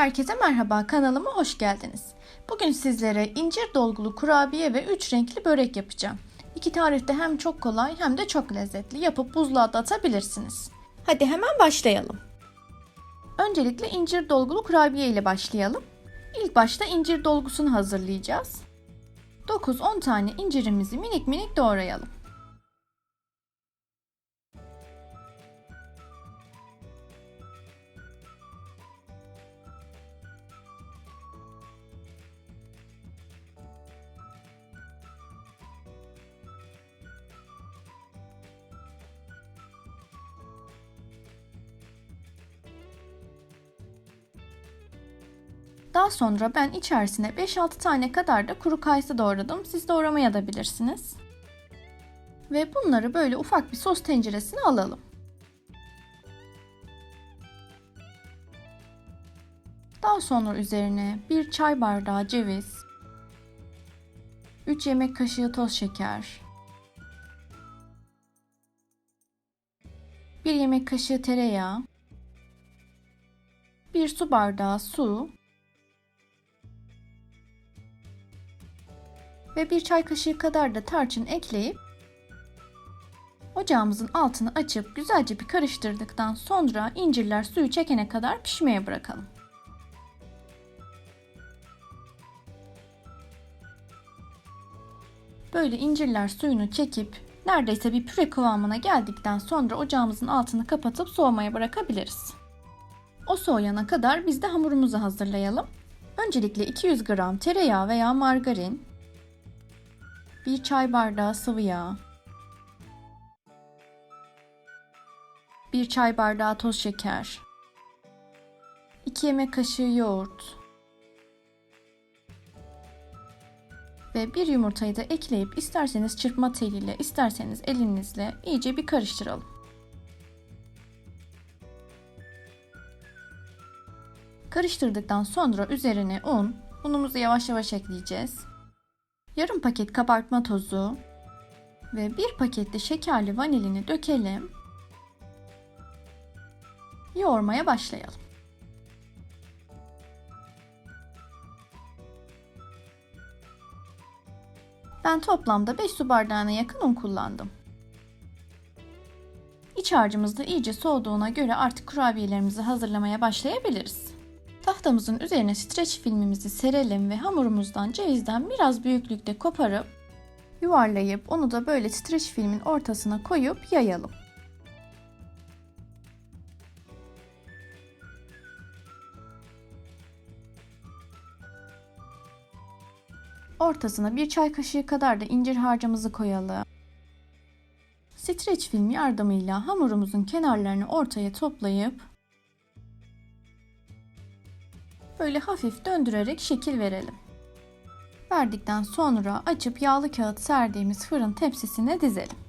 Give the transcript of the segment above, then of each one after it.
Herkese merhaba kanalıma hoş geldiniz. Bugün sizlere incir dolgulu kurabiye ve 3 renkli börek yapacağım. İki tarif de hem çok kolay hem de çok lezzetli. Yapıp buzluğa atabilirsiniz. Hadi hemen başlayalım. Öncelikle incir dolgulu kurabiye ile başlayalım. İlk başta incir dolgusunu hazırlayacağız. 9-10 tane incirimizi minik minik doğrayalım. Daha sonra ben içerisine 5-6 tane kadar da kuru kayısı doğradım. Siz doğramaya da bilirsiniz. Ve bunları böyle ufak bir sos tenceresine alalım. Daha sonra üzerine 1 çay bardağı ceviz, 3 yemek kaşığı toz şeker, 1 yemek kaşığı tereyağı, 1 su bardağı su ve bir çay kaşığı kadar da tarçın ekleyip ocağımızın altını açıp güzelce bir karıştırdıktan sonra incirler suyu çekene kadar pişmeye bırakalım. Böyle incirler suyunu çekip neredeyse bir püre kıvamına geldikten sonra ocağımızın altını kapatıp soğumaya bırakabiliriz. O soğuyana kadar biz de hamurumuzu hazırlayalım. Öncelikle 200 gram tereyağı veya margarin, 1 çay bardağı sıvı yağ, 1 çay bardağı toz şeker, 2 yemek kaşığı yoğurt ve bir yumurtayı da ekleyip isterseniz çırpma teliyle isterseniz elinizle iyice bir karıştıralım. Karıştırdıktan sonra üzerine un, unumuzu yavaş yavaş ekleyeceğiz. Yarım paket kabartma tozu ve bir paket de şekerli vanilini dökelim. Yoğurmaya başlayalım. Ben toplamda 5 su bardağına yakın un kullandım. İç harcımız da iyice soğuduğuna göre artık kurabiyelerimizi hazırlamaya başlayabiliriz. Tahtamızın üzerine streç filmimizi serelim ve hamurumuzdan cevizden biraz büyüklükte koparıp yuvarlayıp onu da böyle streç filmin ortasına koyup yayalım. Ortasına bir çay kaşığı kadar da incir harcımızı koyalım. Streç film yardımıyla hamurumuzun kenarlarını ortaya toplayıp böyle hafif döndürerek şekil verelim. Verdikten sonra açıp yağlı kağıt serdiğimiz fırın tepsisine dizelim.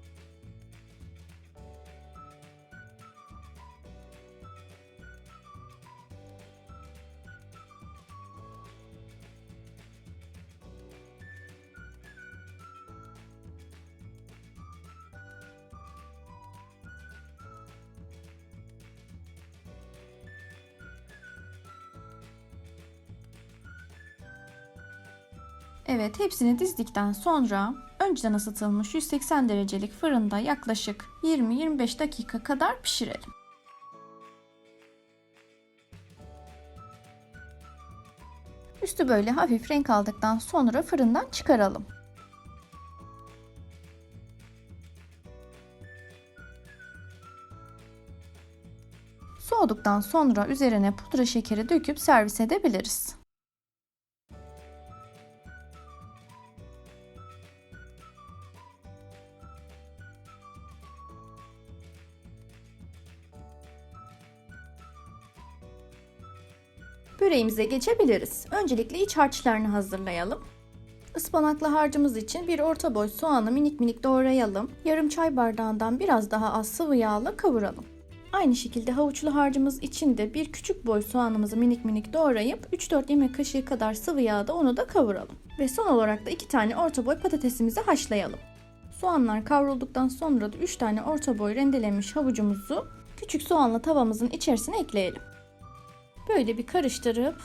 Evet hepsini dizdikten sonra önceden ısıtılmış 180 derecelik fırında yaklaşık 20-25 dakika kadar pişirelim. Üstü böyle hafif renk aldıktan sonra fırından çıkaralım. Soğuduktan sonra üzerine pudra şekeri döküp servis edebiliriz. Böreğimize geçebiliriz. Öncelikle iç harçlarını hazırlayalım. Ispanaklı harcımız için bir orta boy soğanı minik minik doğrayalım. Yarım çay bardağından biraz daha az sıvı yağla kavuralım. Aynı şekilde havuçlu harcımız için de bir küçük boy soğanımızı minik minik doğrayıp 3-4 yemek kaşığı kadar sıvı yağda onu da kavuralım. Ve son olarak da 2 tane orta boy patatesimizi haşlayalım. Soğanlar kavrulduktan sonra da 3 tane orta boy rendelenmiş havucumuzu küçük soğanlı tavamızın içerisine ekleyelim. Böyle bir karıştırıp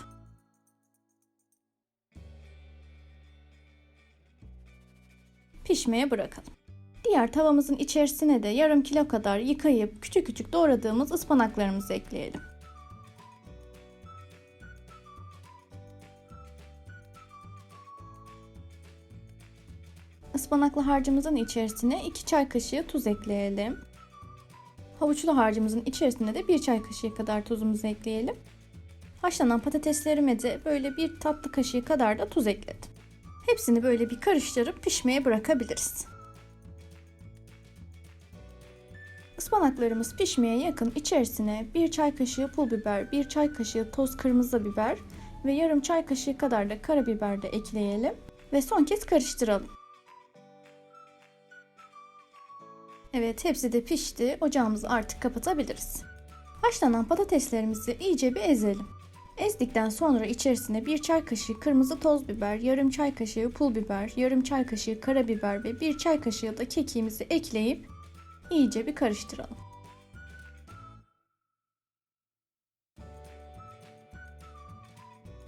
pişmeye bırakalım. Diğer tavamızın içerisine de yarım kilo kadar yıkayıp küçük küçük doğradığımız ıspanaklarımızı ekleyelim. Ispanaklı harcımızın içerisine 2 çay kaşığı tuz ekleyelim. Havuçlu harcımızın içerisine de 1 çay kaşığı kadar tuzumuzu ekleyelim. Haşlanan patateslerime de böyle bir tatlı kaşığı kadar da tuz ekledim. Hepsini böyle bir karıştırıp pişmeye bırakabiliriz. Ispanaklarımız pişmeye yakın içerisine 1 çay kaşığı pul biber, 1 çay kaşığı toz kırmızı biber ve yarım çay kaşığı kadar da karabiber de ekleyelim ve son kez karıştıralım. Evet hepsi de pişti. Ocağımızı artık kapatabiliriz. Haşlanan patateslerimizi iyice bir ezelim. Ezdikten sonra içerisine 1 çay kaşığı kırmızı toz biber, yarım çay kaşığı pul biber, yarım çay kaşığı karabiber ve 1 çay kaşığı da kekiğimizi ekleyip iyice bir karıştıralım.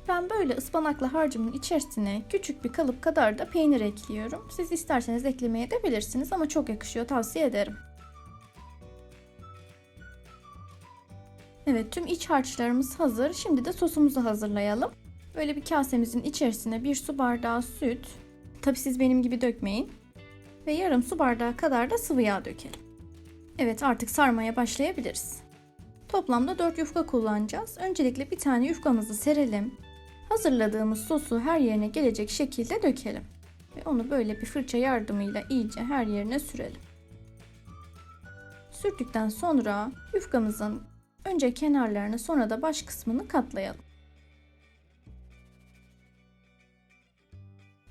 Ben böyle ıspanaklı harcımın içerisine küçük bir kalıp kadar da peynir ekliyorum. Siz isterseniz eklemeye de bilirsiniz ama çok yakışıyor tavsiye ederim. Evet tüm iç harçlarımız hazır. Şimdi de sosumuzu hazırlayalım. Böyle bir kasemizin içerisine bir su bardağı süt. Tabi siz benim gibi dökmeyin. Ve yarım su bardağı kadar da sıvı yağ dökelim. Evet artık sarmaya başlayabiliriz. Toplamda 4 yufka kullanacağız. Öncelikle bir tane yufkamızı serelim. Hazırladığımız sosu her yerine gelecek şekilde dökelim. Ve onu böyle bir fırça yardımıyla iyice her yerine sürelim. Sürdükten sonra yufkamızın önce kenarlarını sonra da baş kısmını katlayalım.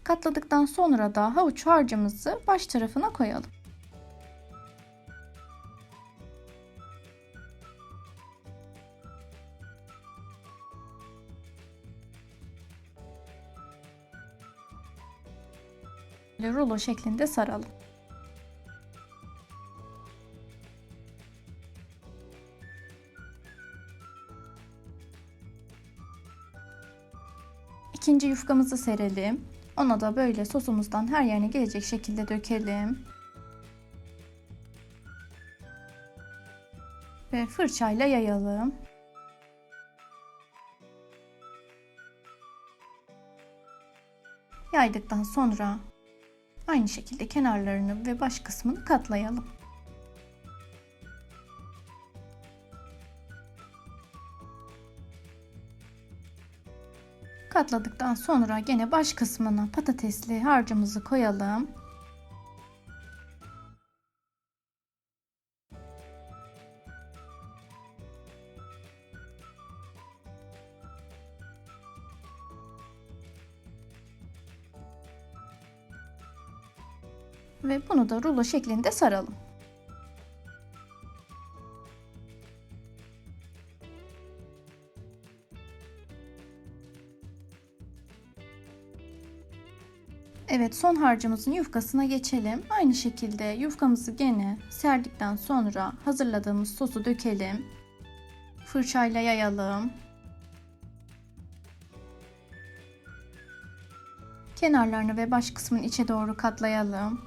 Katladıktan sonra da havuç harcımızı baş tarafına koyalım. rulo şeklinde saralım. İkinci yufkamızı serelim. Ona da böyle sosumuzdan her yerine gelecek şekilde dökelim. Ve fırçayla yayalım. Yaydıktan sonra Aynı şekilde kenarlarını ve baş kısmını katlayalım. Katladıktan sonra gene baş kısmına patatesli harcımızı koyalım. ve bunu da rulo şeklinde saralım. Evet son harcımızın yufkasına geçelim. Aynı şekilde yufkamızı gene serdikten sonra hazırladığımız sosu dökelim. Fırçayla yayalım. Kenarlarını ve baş kısmını içe doğru katlayalım.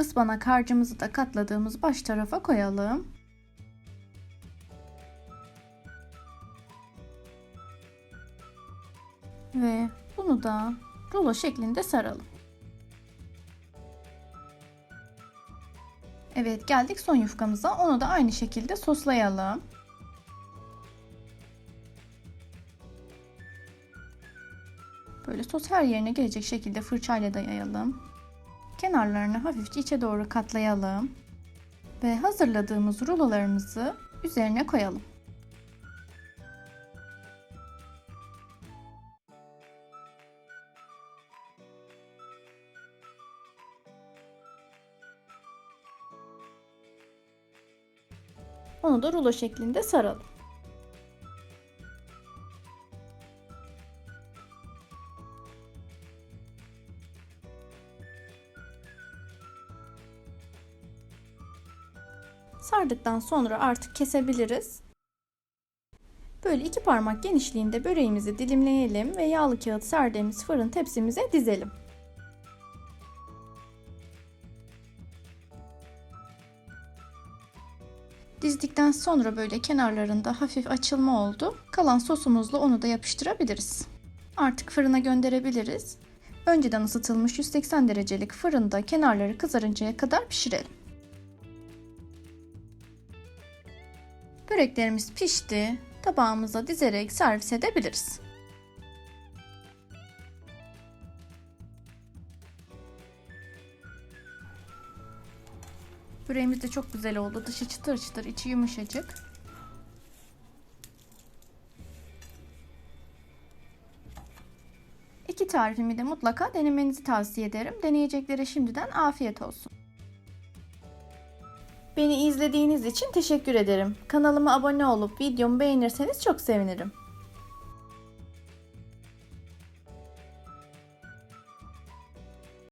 Ispanak harcımızı da katladığımız baş tarafa koyalım. Ve bunu da rulo şeklinde saralım. Evet geldik son yufkamıza. Onu da aynı şekilde soslayalım. Böyle sos her yerine gelecek şekilde fırçayla da yayalım. Kenarlarını hafifçe içe doğru katlayalım. Ve hazırladığımız rulolarımızı üzerine koyalım. Onu da rulo şeklinde saralım. Sardıktan sonra artık kesebiliriz. Böyle iki parmak genişliğinde böreğimizi dilimleyelim ve yağlı kağıt serdiğimiz fırın tepsimize dizelim. Dizdikten sonra böyle kenarlarında hafif açılma oldu. Kalan sosumuzla onu da yapıştırabiliriz. Artık fırına gönderebiliriz. Önceden ısıtılmış 180 derecelik fırında kenarları kızarıncaya kadar pişirelim. Böreklerimiz pişti. Tabağımıza dizerek servis edebiliriz. Böreğimiz de çok güzel oldu. Dışı çıtır çıtır, içi yumuşacık. İki tarifimi de mutlaka denemenizi tavsiye ederim. Deneyeceklere şimdiden afiyet olsun. Beni izlediğiniz için teşekkür ederim. Kanalıma abone olup videomu beğenirseniz çok sevinirim.